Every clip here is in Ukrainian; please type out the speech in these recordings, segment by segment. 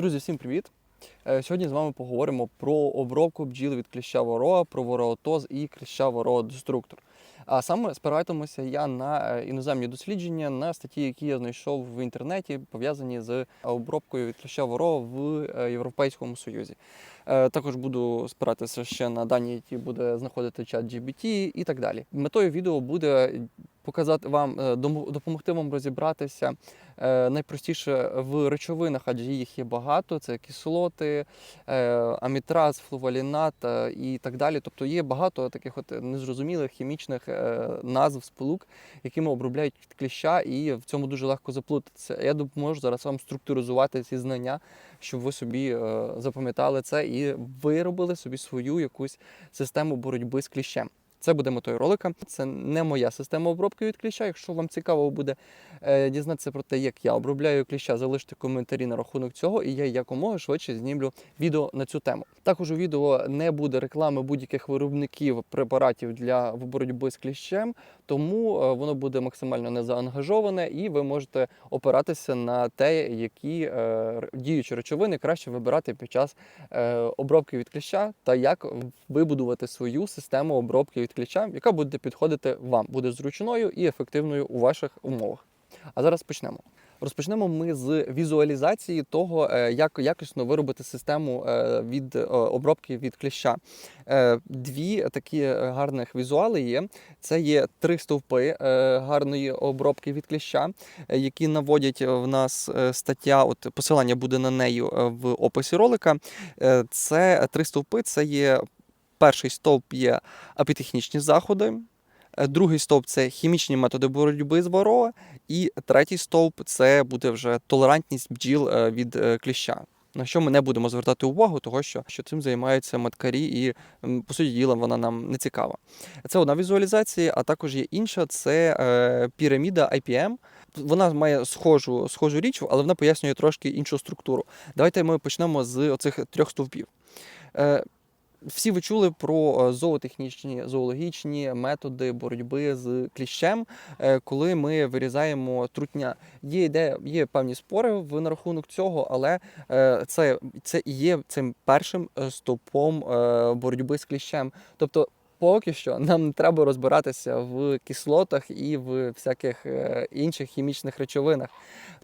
Друзі, всім привіт! Е, Сьогодні з вами поговоримо про обробку бджіл від кліща ворога, про вороотоз і кліща ворога деструктор. А саме спиратимуся я на е, іноземні дослідження, на статті, які я знайшов в інтернеті, пов'язані з обробкою від кліща ворога в е, Європейському Союзі. Е, Також буду спиратися ще на дані, які буде знаходити чат GBT і так далі. Метою відео буде показати вам, допомогти вам розібратися найпростіше в речовинах, адже їх є багато. Це кислоти, амітраз, флувалінат і так далі. Тобто є багато таких от незрозумілих хімічних назв сполук, якими обробляють кліща, і в цьому дуже легко заплутатися. Я допоможу зараз вам структуризувати ці знання, щоб ви собі е, запам'ятали це і виробили собі свою якусь систему боротьби з кліщем. Це буде метою ролика. Це не моя система обробки від кліща. Якщо вам цікаво буде е, дізнатися про те, як я обробляю кліща, залиште коментарі на рахунок цього, і я якомога швидше знімлю відео на цю тему. Також у відео не буде реклами будь-яких виробників препаратів для боротьби з кліщем, тому е, воно буде максимально незаангажоване, і ви можете опиратися на те, які е, діючі речовини краще вибирати під час е, обробки від кліща, та як вибудувати свою систему обробки від кліща, яка буде підходити вам, буде зручною і ефективною у ваших умовах. А зараз почнемо. Розпочнемо ми з візуалізації того, е, як якісно виробити систему е, від е, обробки від кліща. Дві такі гарних візуали є. Це є три стовпи гарної обробки від кліща, які наводять в нас стаття. От посилання буде на неї в описі ролика. Це три стовпи. Це є перший стовп є апітехнічні заходи. е, Другий стовп це хімічні методи боротьби з ворога, і третій стовп це буде вже толерантність бджіл е, від е, кліща. На що ми не будемо звертати увагу, того що, що цим займаються маткарі, і по суті діла вона нам не цікава. Це одна візуалізація, а також є інша це е, піраміда IPM. Вона має схожу, схожу річ, але вона пояснює трошки іншу структуру. Давайте ми почнемо з оцих трьох стовпів. Е, всі ви чули про е, зоотехнічні, зоологічні методи боротьби з кліщем, е, коли ми вирізаємо трутня. Є ідея, є певні спори на рахунок цього, але е, це, це і є цим першим стопом боротьби з кліщем. Тобто, поки що нам не треба розбиратися в кислотах і в всяких е, інших хімічних речовинах.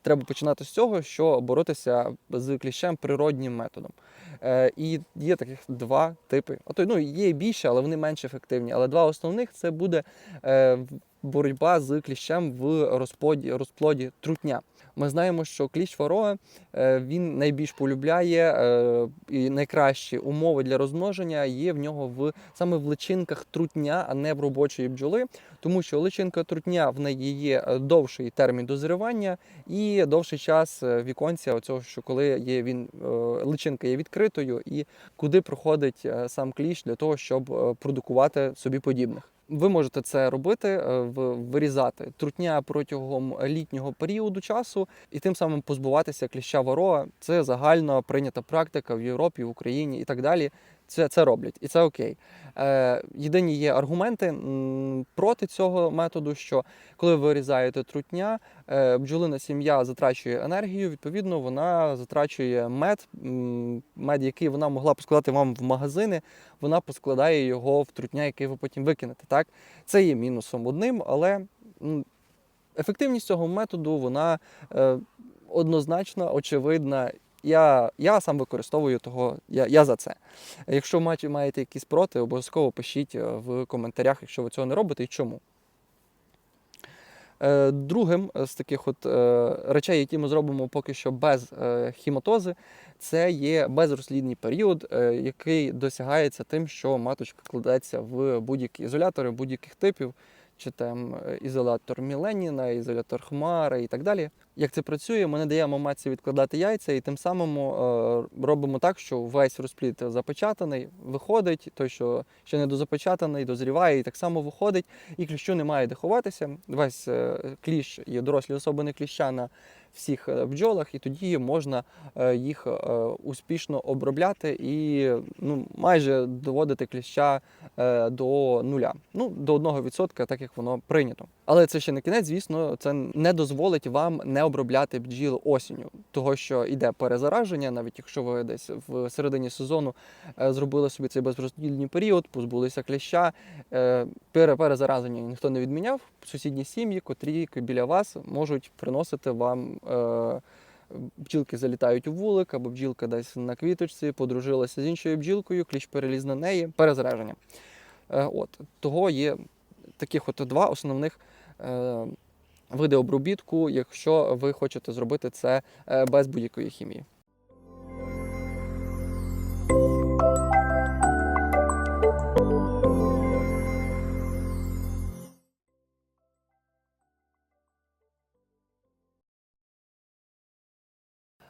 Треба починати з цього, що боротися з кліщем природнім методом. Е, і є таких два типи. А ну є більше, але вони менш ефективні. Але два основних це буде е, боротьба з кліщем в розплоді, розплоді трутня. Ми знаємо, що кліщ ворога е, він найбільш полюбляє е, і найкращі умови для розмноження є в нього в саме в личинках трутня, а не в робочої бджоли, тому що личинка трутня в неї є е, довший термін дозрівання і довший час віконця, оцього, що коли є він личинка є відкритою, і куди проходить сам кліщ для того, щоб продукувати собі подібних. Ви можете це робити, е, вирізати трутня протягом літнього періоду часу і тим самим позбуватися кліща ворога. Це загально прийнята практика в Європі, в Україні і так далі. Це, це роблять, і це окей. Е, єдині є аргументи проти цього методу, що коли ви вирізаєте трутня, е, бджолина сім'я затрачує енергію, відповідно, вона затрачує мед, мед, який вона могла поскладати вам в магазини, вона поскладає його в трутня, який ви потім викинете. Так? Це є мінусом одним, але ефективність цього методу вона е, однозначна, очевидна. Я, я сам використовую того, я, я за це. Якщо маєте, маєте якісь проти, обов'язково пишіть е, в коментарях, якщо ви цього не робите і чому. Е, Другим з таких от е, речей, які ми зробимо поки що без хіматози, це є безрозслідний період, який досягається тим, що маточка кладеться в будь-які ізолятори будь-яких типів, чи там е, ізолятор Міленіна, ізолятор Хмари і так далі. Як це працює, ми не даємо матці відкладати яйця, і тим самим е, робимо так, що весь розплід запечатаний, виходить, той, що ще не дозапечатаний, дозріває, і так само виходить, і кліщу немає де ховатися. Весь е, кліщ є дорослі особини кліща на всіх е, бджолах, і тоді можна е, їх е, успішно обробляти і ну, майже доводити кліща до нуля. Ну, до 1%, так як воно прийнято. Але це ще не кінець, звісно, це не дозволить вам не обробляти бджіл осінню, того що йде перезараження, навіть якщо ви десь в середині сезону зробили собі цей безроздільний період, позбулися кліща. Перезараження ніхто не відміняв. Сусідні сім'ї, котрі біля вас можуть приносити вам. Е, Бджілки залітають у вулик, або бджілка десь на квіточці, подружилася з іншою бджілкою, кліщ переліз на неї, перезараження. Е, От того є таких от два основних е, види обробітку, якщо ви хочете зробити це без будь-якої хімії.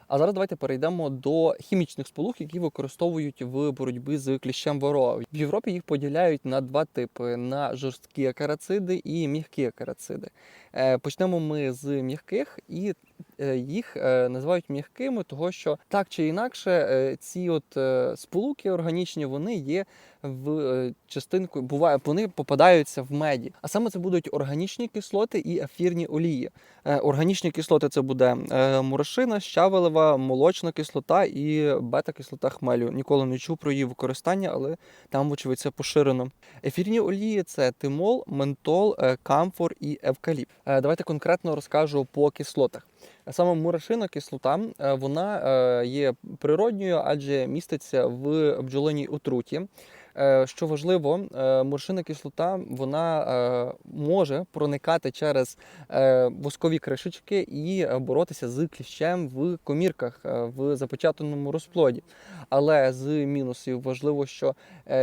А зараз давайте перейдемо до хімічних сполук, які використовують в боротьбі з кліщем воро. В Європі їх поділяють на два типи: на жорсткі акарациди і м'які акарациди. Е, Почнемо ми з м'яких, і їх е, називають м'якими, того що так чи інакше е, ці от е, сполуки органічні вони є в е, частинку, буває, вони попадаються в меді. А саме це будуть органічні кислоти і ефірні олії. Е, Органічні кислоти це буде е, мурашина, щавелева, молочна кислота і бета-кислота хмелю. Ніколи не чув про її використання, але там, вочевидь, це поширено. Ефірні олії це тимол, ментол, е, камфор і евкаліпт. Е, Давайте конкретно розкажу по кислотах. Саме мурашина кислота е, вона е, є природньою, адже міститься в бджолиній отруті. Е, Що важливо, е, мурашина кислота вона е, може проникати через воскові кришечки і боротися з кліщем в комірках в запечатаному розплоді. Але з мінусів важливо, що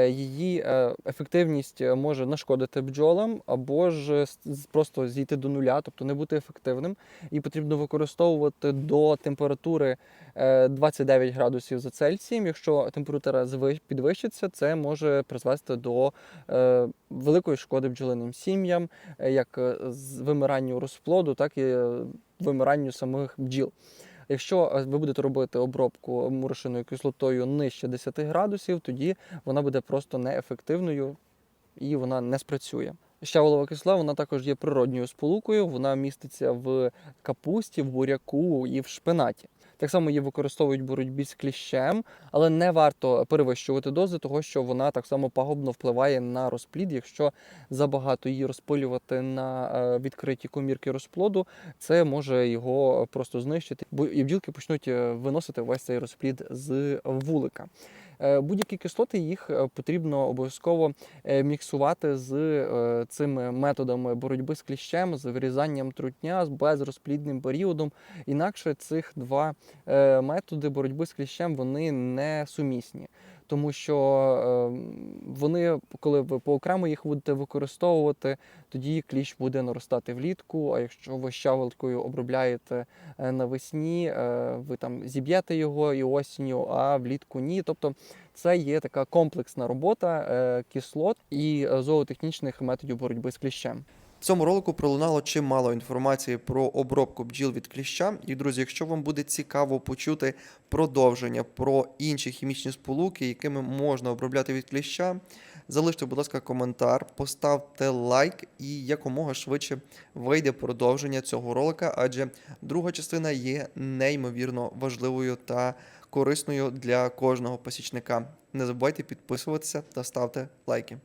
її ефективність може нашкодити бджолам або ж просто зійти до нуля, тобто не бути ефективним. І потрібно використовувати до температури е, 29 градусів за Цельсієм. Якщо температура підвищиться, це може призвести до е, великої шкоди бджолиним сім'ям, е, як е, з вимиранню розплоду, так і вимиранню самих бджіл. Якщо ви будете робити обробку мурашиною кислотою нижче 10 градусів, тоді вона буде просто неефективною і вона не спрацює. Щавелова кислота вона також є природньою сполукою, вона міститься в капусті, в буряку і в шпинаті. Так само її використовують в боротьбі з кліщем, але не варто перевищувати дози, того що вона так само пагубно впливає на розплід. Якщо забагато її розпилювати на е, відкриті комірки розплоду, це може його просто знищити, бо і бджілки почнуть е, виносити весь цей розплід з вулика. Е, Будь-які кислоти їх е, потрібно обов'язково е, міксувати з цими методами боротьби з кліщем, з вирізанням трутня, з безрозплідним періодом. Інакше цих два методи боротьби з кліщем вони не сумісні. Тому що е, вони, коли ви поокремо їх будете використовувати, тоді кліщ буде наростати влітку. А якщо ви щавелкою обробляєте е, навесні, е, ви там зіб'єте його і осінню, а влітку ні. Тобто це є така комплексна робота е, кислот і зоотехнічних методів боротьби з кліщем. Цьому ролику пролунало чимало інформації про обробку бджіл від кліща. І, друзі, якщо вам буде цікаво почути продовження про інші хімічні сполуки, якими можна обробляти від кліща, залиште, будь ласка, коментар, поставте лайк і якомога швидше вийде продовження цього ролика, адже друга частина є неймовірно важливою та корисною для кожного посічника. Не забувайте підписуватися та ставте лайки.